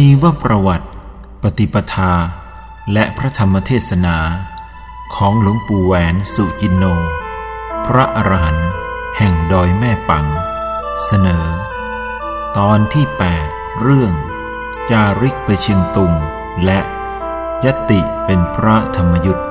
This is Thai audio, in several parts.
ชีวประวัติ ปฏิปทา และพระธรรมเทศนา ของหลวงปู่แหวนสุจินโน พระอรหันต์แห่งดอยแม่ปัง เสนอ ตอนที่ 8 เรื่อง จาริกไปเชียงตุง และยติเป็นพระธรรมยุทธ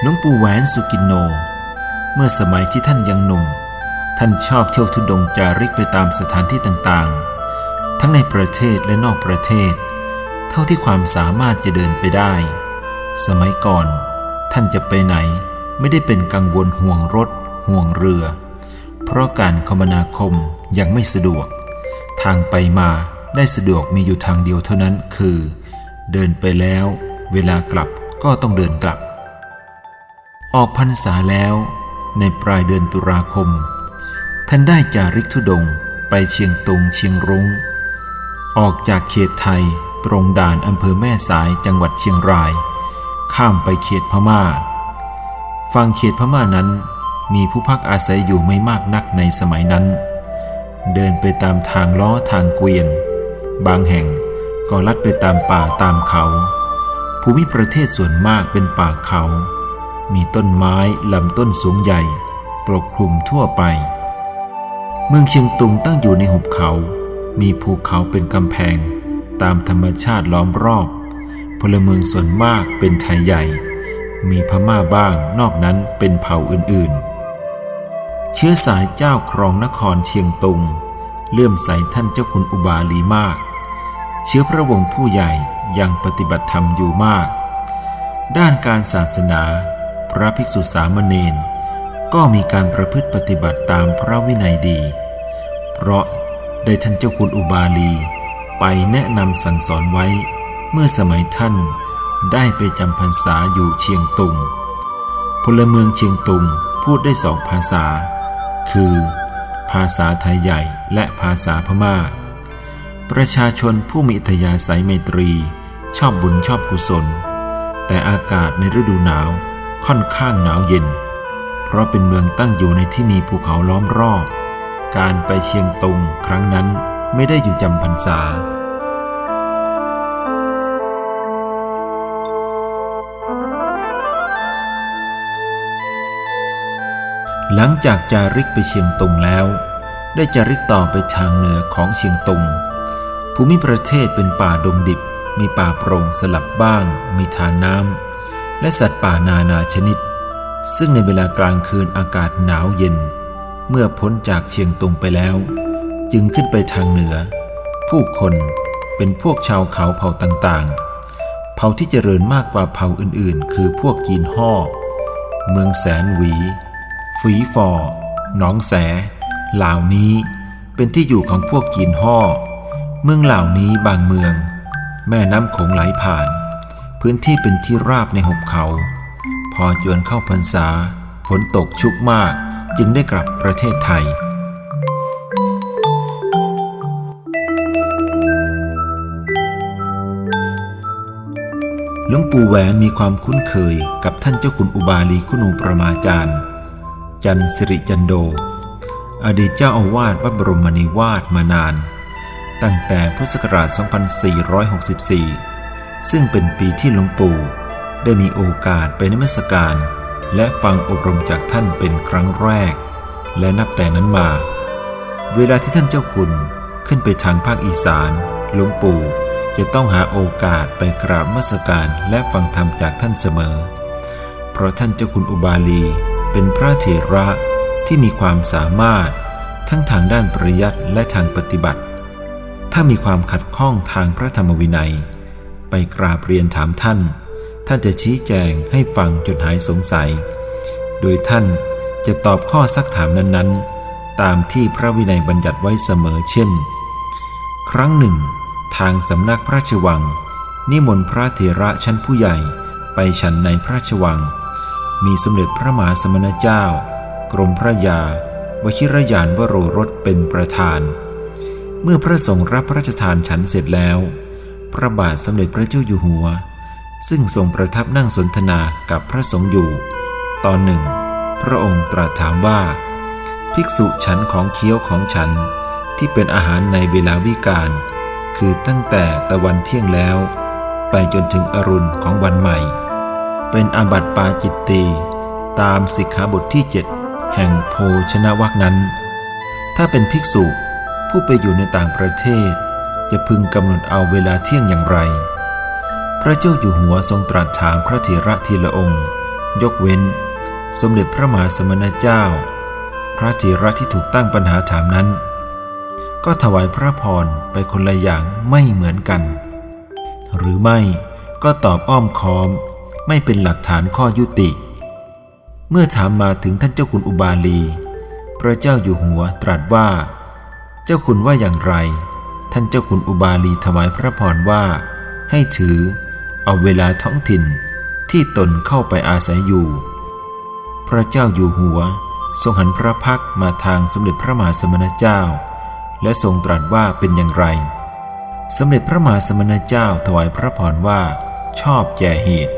หลวงปู่แหวนสุกินโน เมื่อสมัยที่ท่านยังหนุ่ม ท่านชอบเที่ยวทุดงจาริกไปตามสถานที่ต่างๆ ทั้งในประเทศและนอกประเทศ เท่าที่ความสามารถจะเดินไปได้ สมัยก่อน ท่านจะไปไหนไม่ได้เป็นกังวลห่วงรถ ห่วงเรือ เพราะการคมนาคมยังไม่สะดวก ทางไปมาได้สะดวกมีอยู่ทางเดียวเท่านั้นคือ เดินไปแล้ว เวลากลับก็ต้องเดินกลับ ออกพรรษาแล้ว ในปลายเดือนตุลาคม ท่านได้จาริกธุดงไปเชียงตุงเชียงรุง้ง ออกจากเขตไทยตรงด่านอำเภอแม่สายจังหวัดเชียงราย ข้ามไปเขตพม่า ฝั่งเขตพม่านั้นมีผู้พักอาศัยอยู่ไม่มากนักในสมัยนั้น เดินไปตามทางล้อทางเกวียน บางแห่งก็ลัดไปตามป่าตามเขา ภูมิประเทศส่วนมากเป็นป่าเขา มีต้นไม้ลำต้นสูงใหญ่ ปกคลุมทั่วไป เมืองเชียงตุงตั้งอยู่ในหุบเขา มีภูเขาเป็นกำแพง ตามธรรมชาติล้อมรอบ พลเมืองส่วนมากเป็นไทยใหญ่ มีพม่าบ้างนอกนั้นเป็นเผ่าอื่นๆ เชื้อสายเจ้าครองนครเชียงตุง เลื่อมใสท่านเจ้าคุณอุบาลีมาก เชื้อพระวงศ์ผู้ใหญ่ยังปฏิบัติธรรมอยู่มาก ด้านการศาสนา พระภิกษุสามเณรก็มีการประพฤติปฏิบัติตามพระวินัยดี เพราะได้ท่านเจ้าคุณอุบาลี ไปแนะนำสั่งสอนไว้ เมื่อสมัยท่านได้ไปจำพรรษาอยู่เชียงตุง พลเมืองเชียงตุงพูดได้สองภาษา คือ ภาษาไทยใหญ่และภาษาพม่า ประชาชนผู้มีอัธยาศัยไมตรี ชอบบุญชอบกุศล แต่อากาศในฤดูหนาว ค่อนข้างหนาวเย็น เพราะเป็นเมืองตั้งอยู่ในที่มีภูเขาล้อมรอบ การไปเชียงตุงครั้งนั้นไม่ได้อยู่จำพรรษาหลังจากจาริกไปเชียงตุงแล้ว ได้จาริกต่อไปทางเหนือของเชียงตุง ภูมิประเทศเป็นป่าดงดิบ มีป่าโปร่งสลับบ้าง มีทานน้ำ และสัตว์ป่านานาชนิด ซึ่งในเวลากลางคืนอากาศหนาวเย็น เมื่อพ้นจากเชียงตุงไปแล้ว จึงขึ้นไปทางเหนือ ผู้คนเป็นพวกชาวเขาเผ่าต่างๆ เผ่าที่เจริญมากกว่าเผ่าอื่นๆ คือพวกยีนห่อเมืองแสนหวี ฝีฟอหนองแส เหล่านี้เป็นที่อยู่ของพวกยีนห่อเมืองเหล่านี้บางเมือง แม่น้ำโขงไหลผ่าน พื้นที่เป็นที่ราบในหุบเขา พอจวนเข้าพรรษา ฝนตกชุกมากจึงได้กลับประเทศไทย หลวงปู่แหวนมีความคุ้นเคยกับท่านเจ้าคุณอุบาลีคุณูประมาจารย์ จันสิริจันโด อดีตเจ้าอาวาสวัดบรมนิวาสมานาน ตั้งแต่พุทธศักราช 2464 ซึ่งเป็นปีที่หลวงปู่ได้มีโอกาสไปนมัสการ และฟังอบรมจากท่านเป็นครั้งแรก และนับแต่นั้นมา เวลาที่ท่านเจ้าคุณขึ้นไปทางภาคอีสานหลวงปู่จะต้องหาโอกาสไปกราบมัสการและฟังธรรมจากท่านเสมอ เพราะท่านเจ้าคุณอุบาลีเป็นพระเถระที่มีความสามารถ ทั้งทางด้านปริยัติและทางปฏิบัติ ถ้ามีความขัดข้องทางพระธรรมวินัย ไปกราบเรียนถามท่าน ท่านจะชี้แจงให้ฟังจนหายสงสัย โดยท่านจะตอบข้อซักถามนั้นๆ ตามที่พระวินัยบัญญัติไว้เสมอเช่น ครั้งหนึ่ง ทางสำนักพระราชวัง นิมนต์พระเถระชั้นผู้ใหญ่ไปฉันในพระราชวัง มีสมเด็จพระมหาสมณเจ้า กรมพระยาวชิรยานวโรรสเป็นประธาน เมื่อพระสงฆ์รับพระราชทานฉันเสร็จแล้ว พระบาทสมเด็จพระเจ้าอยู่หัว ซึ่งทรงประทับนั่งสนทนากับพระสงฆ์อยู่ ตอนหนึ่ง พระองค์ตรัสถามว่า ภิกษุฉันของเคี้ยวของฉันที่เป็นอาหารในเวลาวิกาลคือตั้งแต่ตะวันเที่ยงแล้ว ไปจนถึงอรุณของวันใหม่ เป็นอาบัติปาจิตตีตามสิกขาบทที่เจ็ดแห่งโพชนะวักนั้น ถ้าเป็นภิกษุผู้ไปอยู่ในต่างประเทศ จะพึงกำหนดเอาเวลาเที่ยงอย่างไร พระเจ้าอยู่หัวทรงตรัสถามพระเถระทีละองค์ ยกเว้น สมเด็จพระมหาสมณเจ้า พระเถระที่ถูกตั้งปัญหาถามนั้น ก็ถวายพระพรไปคนละอย่างไม่เหมือนกัน หรือไม่ก็ตอบอ้อมค้อม ไม่เป็นหลักฐานข้อยุติ เมื่อถามมาถึงท่านเจ้าคุณอุบาลี พระเจ้าอยู่หัวตรัสว่า เจ้าคุณว่าอย่างไร ท่านเจ้าคุณอุบาลีถวายพระพรว่า ให้ถือ เอาเวลาท้องถิ่นที่ตนเข้าไปอาศัยอยู่ พระเจ้าอยู่หัว ทรงหันพระพักมาทางสมเด็จพระมหาสมณเจ้า และทรงตรัสว่าเป็นอย่างไร สมเด็จพระมหาสมณเจ้าถวายพระพรว่า ชอบแก่เหตุ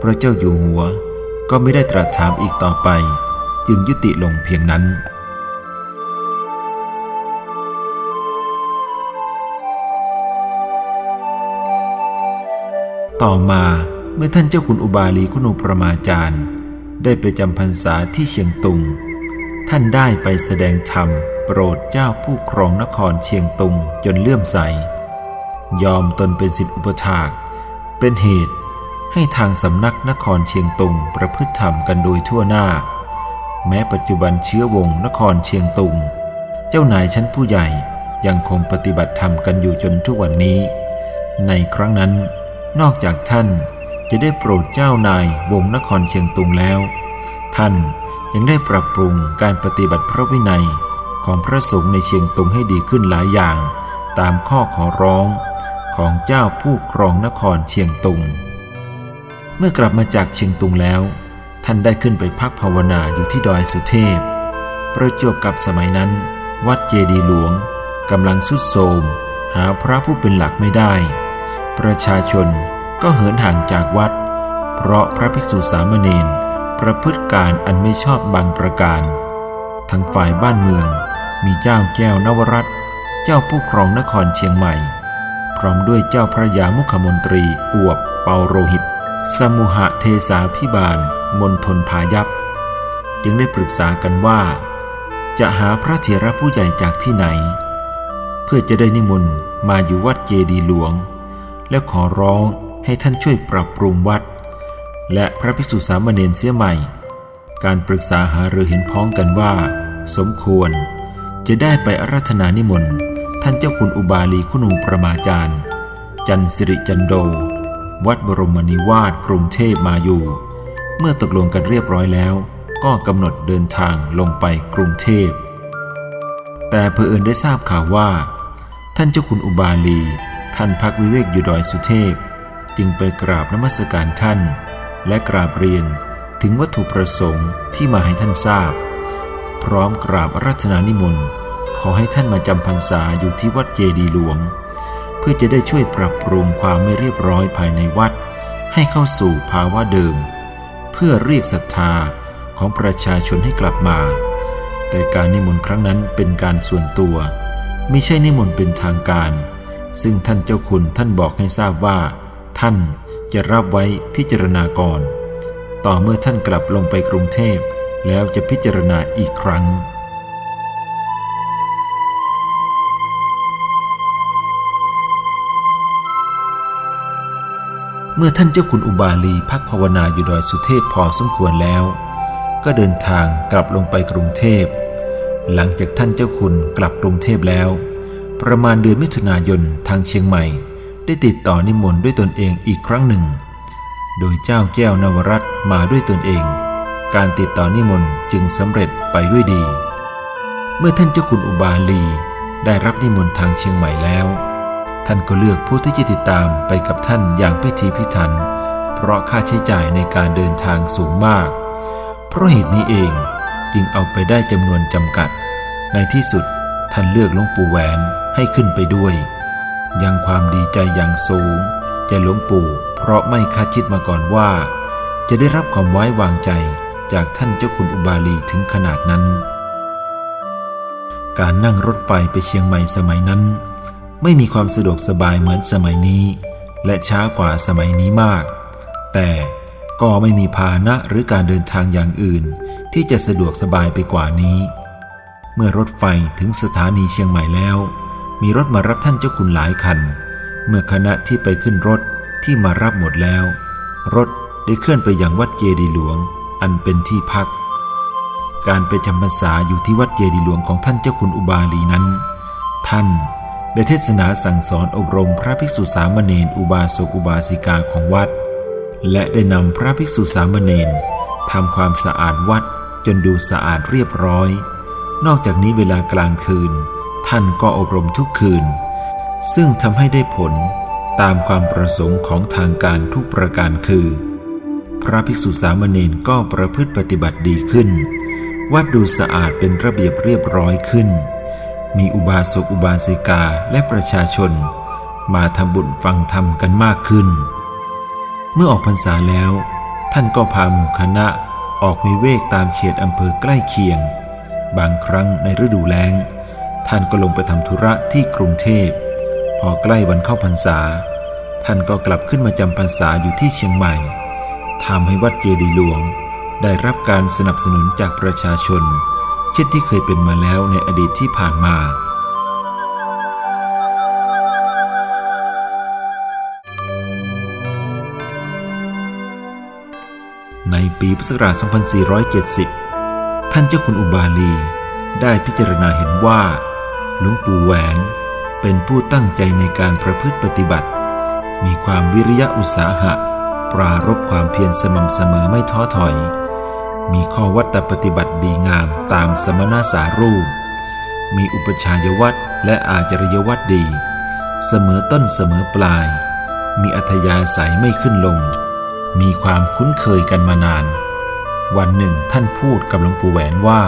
พระเจ้าอยู่หัวก็ไม่ได้ตรัสถามอีกต่อไป จึงยุติลงเพียงนั้น ต่อมาเมื่อท่านเจ้าคุณอุบาลีคุณูประมาจารย์ ได้ไปจำพรรษาที่เชียงตุง ท่านได้ไปแสดงธรรมโปรดเจ้าผู้ครองนครเชียงตุงจนเลื่อมใส ยอมตนเป็นสิทธิอุปถาก เป็นเหตุให้ทางสำนักนครเชียงตุงประพฤติธรรมกันโดยทั่วหน้า แม้ปัจจุบันเชื้อวงนครเชียงตุง เจ้านายชั้นผู้ใหญ่ยังคงปฏิบัติธรรมกันอยู่จนทุกวันนี้ ในครั้งนั้น นอกจากท่านจะได้โปรดเจ้านาย วงนครเชียงตุงแล้ว ท่านยังได้ปรับปรุงการปฏิบัติพระวินัยของพระสงฆ์ในเชียงตุงให้ดีขึ้นหลายอย่าง ตามข้อขอร้องของเจ้าผู้ครองนครเชียงตุง เมื่อกลับมาจากเชียงตุงแล้ว ท่านได้ขึ้นไปพักภาวนาอยู่ที่ดอยสุเทพ ประจวบกับสมัยนั้น วัดเจดีหลวงกำลังสุดโทมหาพระผู้เป็นหลักไม่ได้ ประชาชนก็เหินห่างจากวัด เพราะพระภิกษุสามเณรประพฤติการอันไม่ชอบบางประการ ทั้งฝ่ายบ้านเมือง มีเจ้าแก้วนวรัตเจ้าผู้ครองนครเชียงใหม่ พร้อมด้วยเจ้าพระยามุขมนตรีอวบเปาโรหิต สมุหะเทสาพิบาล มนทนพายัพจึงได้ปรึกษากันว่า จะหาพระเถระผู้ใหญ่จากที่ไหน เพื่อจะได้นิมนต์มาอยู่วัดเจดีหลวง และขอร้องให้ท่านช่วยปรับปรุงวัด และพระภิกษุสามเณรเสียใหม่ การปรึกษาหารือเห็นพ้องกันว่า สมควร จะได้ไปอาราธนานิมนต์ท่านเจ้าคุณอุบาลีคุณูประมาจารย์ จันสิริจันโด วัดบรมนิวาสกรุงเทพมาอยู่ เมื่อตกลงกันเรียบร้อยแล้ว ก็กำหนดเดินทางลงไปกรุงเทพแต่เผอิญได้ทราบข่าวว่า ท่านเจ้าคุณอุบาลี ท่านพักวิเวกอยู่ดอยสุเทพ จึงไปกราบนมัสการท่าน และกราบเรียนถึงวัตถุประสงค์ที่มาให้ท่านทราบ พร้อมกราบอารัชนานิมนต์ขอให้ท่านมาจำพรรษาอยู่ที่วัดเจดีหลวง เพื่อจะได้ช่วยปรับปรุงความไม่เรียบร้อยภายในวัด ให้เข้าสู่ภาวะเดิม เพื่อเรียกศรัทธาของประชาชนให้กลับมา แต่การนิมนต์ครั้งนั้นเป็นการส่วนตัว ไม่ใช่นิมนต์เป็นทางการ ซึ่งท่านเจ้าคุณท่านบอกให้ทราบว่า ท่านจะรับไว้พิจารณาก่อน ต่อเมื่อท่านกลับลงไปกรุงเทพ แล้วจะพิจารณาอีกครั้ง เมื่อท่านเจ้าคุณอุบาลีพักภาวนาอยู่ดอยสุเทพพอสมควรแล้ว ก็เดินทางกลับลงไปกรุงเทพ หลังจากท่านเจ้าคุณกลับกรุงเทพแล้ว ประมาณเดือนมิถุนายนทางเชียงใหม่ ได้ติดต่อนิมนต์ด้วยตนเองอีกครั้งหนึ่ง โดยเจ้าแก้วนวรัตมาด้วยตนเอง การติดต่อนิมนต์จึงสำเร็จไปด้วยดี เมื่อท่านเจ้าคุณอุบาลีได้รับนิมนต์ทางเชียงใหม่แล้ว ท่านก็เลือกผู้ที่จะติดตามไปกับท่านอย่างพิธีพิถัน เพราะค่าใช้จ่ายในการเดินทางสูงมาก เพราะเหตุนี้เองจึงเอาไปได้จำนวนจำกัด ในที่สุดท่านเลือกหลวงปู่แหวน ให้ขึ้นไปด้วย ยังความดีใจอย่างสูงแก่หลวงปู่ เพราะไม่คาดคิดมาก่อนว่า จะได้รับความไว้วางใจจากท่านเจ้าคุณอุบาลีถึงขนาดนั้น การนั่งรถไฟไปเชียงใหม่สมัยนั้น ไม่มีความสะดวกสบายเหมือนสมัยนี้ และช้ากว่าสมัยนี้มาก แต่ก็ไม่มีพาหนะหรือการเดินทางอย่างอื่น ที่จะสะดวกสบายไปกว่านี้ เมื่อรถไฟถึงสถานีเชียงใหม่แล้ว มีรถมารับท่านเจ้าคุณหลายคัน เมื่อคณะที่ไปขึ้นรถที่มารับหมดแล้ว รถได้เคลื่อนไปยังวัดเจดีหลวง อันเป็นที่พัก การไปจำพรรษาอยู่ที่วัดเจดีหลวงของท่านเจ้าคุณอุบาลีนั้น ท่านได้เทศนาสั่งสอนอบรมพระภิกษุสามเณรอุบาสกอุบาสิกาของวัด และได้นำพระภิกษุสามเณรทำความสะอาดวัดจนดูสะอาดเรียบร้อย นอกจากนี้เวลากลางคืน ท่านก็อบรมทุกคืน ซึ่งทำให้ได้ผลตามความประสงค์ของทางการทุกประการคือ พระภิกษุสามเณรก็ประพฤติปฏิบัติดีขึ้น วัดดูสะอาดเป็นระเบียบเรียบร้อยขึ้น มีอุบาสกอุบาสิกาและประชาชน มาทำบุญฟังธรรมกันมากขึ้น เมื่อออกพรรษาแล้ว ท่านก็พาหมู่คณะออกวิเวกตามเขตอำเภอใกล้เคียง บางครั้งในฤดูแล้ง ท่านก็ลงไปทำธุระที่กรุงเทพ พอใกล้วันเข้าพรรษา ท่านก็กลับขึ้นมาจำพรรษาอยู่ที่เชียงใหม่ทำให้วัดเจดีหลวง ได้รับการสนับสนุนจากประชาชน เช่นที่เคยเป็นมาแล้วในอดีตที่ผ่านมาในปีพุทธศักราช 2470 ท่านเจ้าคุณอุบาลี ได้พิจารณาเห็นว่า หลวงปู่แหวนเป็นผู้ตั้งใจในการประพฤติปฏิบัติ มีความวิริยะอุตสาหะ ปรารบความเพียรสม่ำเสมอไม่ท้อถอย มีข้อวัตปฏิบัติดีงามตามสมณสารูป มีอุปชายวัตรและอาจริยวัตรดี เสมอต้นเสมอปลาย มีอัธยาศัยไม่ขึ้นลง มีความคุ้นเคยกันมานาน วันหนึ่งท่านพูดกับหลวงปู่แหวนว่า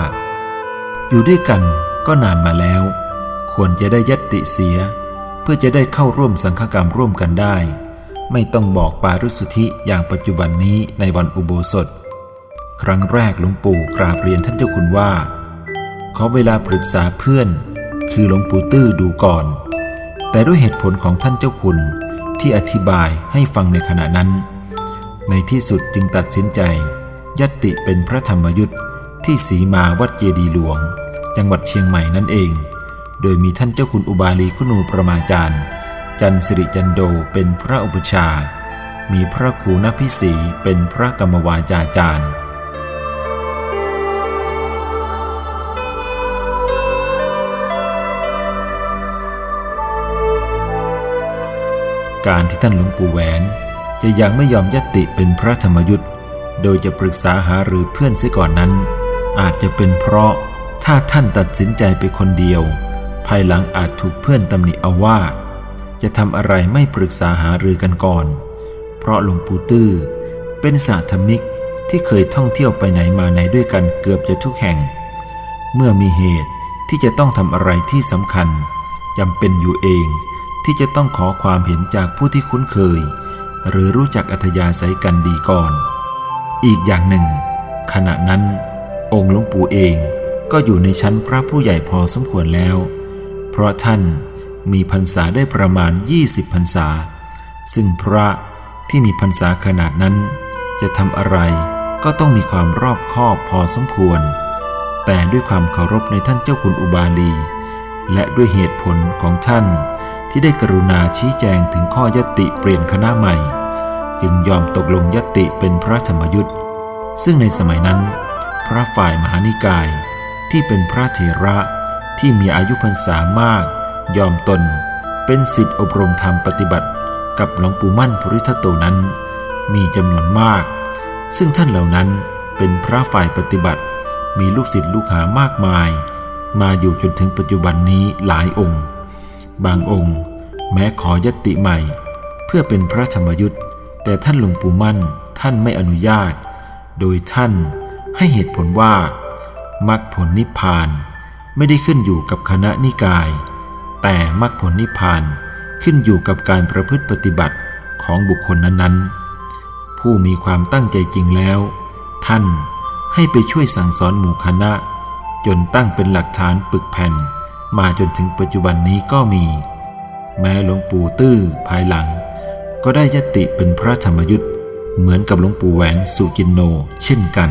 อยู่ด้วยกันก็นานมาแล้ว ควรจะได้ยัตติเสีย เพื่อจะได้เข้าร่วมสังฆกรรมร่วมกันได้ ไม่ต้องบอกปารุสุทธิอย่างปัจจุบันนี้ในวันอุโบสถ ครั้งแรกหลวงปู่กราบเรียนท่านเจ้าคุณว่า ขอเวลาปรึกษาเพื่อน คือหลวงปู่ตื้อดูก่อน แต่ด้วยเหตุผลของท่านเจ้าคุณที่อธิบายให้ฟังในขณะนั้น ในที่สุดจึงตัดสินใจยัตติเป็นพระธรรมยุทธ์ที่สีมาวัดเจดีหลวง จังหวัดเชียงใหม่นั่นเอง โดยมีท่านเจ้าคุณอุบาลีคุณูประมาจารย์ จันสิริจันโดเป็นพระอุปชา มีพระครูนพิสีเป็นพระกรรมวาจาจารย์การที่ท่านหลวงปู่แหวน จะยังไม่ยอมยติเป็นพระธรรมยุทธ์โดยจะปรึกษาหาหรือเพื่อนเสียก่อนนั้น อาจจะเป็นเพราะถ้าท่านตัดสินใจไปคนเดียว ภายหลังอาจถูกเพื่อนตำหนิเอาว่า จะทำอะไรไม่ปรึกษาหารือกันก่อน เพราะหลวงปู่ตื้อเป็นสาธมิกที่เคยท่องเที่ยวไปไหนมาไหนด้วยกันเกือบจะทุกแห่ง เมื่อมีเหตุที่จะต้องทำอะไรที่สำคัญจำเป็นอยู่เองที่จะต้องขอความเห็นจากผู้ที่คุ้นเคย หรือรู้จักอัธยาศัยกันดีก่อน อีกอย่างหนึ่ง ขณะนั้น องค์หลวงปู่เองก็อยู่ในชั้นพระผู้ใหญ่พอสมควรแล้ว เพราะท่านมีพรรษาได้ประมาณ 20พรรษา ซึ่งพระที่มีพรรษาขนาดนั้น จะทำอะไรก็ต้องมีความรอบคอบพอสมควร แต่ด้วยความเคารพในท่านเจ้าคุณอุบาลี และด้วยเหตุผลของท่านที่ได้กรุณาชี้แจงถึงข้อยติเปลี่ยนคณะใหม่ จึงยอมตกลงยติเป็นพระธรรมยุทธ์ซึ่งในสมัยนั้น พระฝ่ายมหานิกายที่เป็นพระเถระ ที่มีอายุพรรษามาก ยอมตนเป็นสิทธิอบรมธรรมปฏิบัติ กับหลวงปู่มั่นภริทัตโตนั้น มีจำนวนมาก ซึ่งท่านเหล่านั้นเป็นพระฝ่ายปฏิบัติ มีลูกศิษย์ลูกหามากมาย มาอยู่จนถึงปัจจุบันนี้หลายองค์ บางองค์ แม้ขอยติใหม่ เพื่อเป็นพระธรรมยุทธ์แต่ท่านหลวงปู่มั่นท่านไม่อนุญาต โดยท่านให้เหตุผลว่ามรรคผลนิพพาน ไม่ได้ขึ้นอยู่กับคณะนิกาย แต่มรรคผลนิพพานขึ้นอยู่กับการประพฤติปฏิบัติของบุคคลนั้นๆ ผู้มีความตั้งใจจริงแล้ว ท่านให้ไปช่วยสั่งสอนหมู่คณะ จนตั้งเป็นหลักฐานปึกแผ่น มาจนถึงปัจจุบันนี้ก็มี แม้หลวงปู่ตื้อภายหลัง ก็ได้ยติเป็นพระธรรมยุทธ์เหมือนกับหลวงปู่แหวนสุกินโน เช่นกัน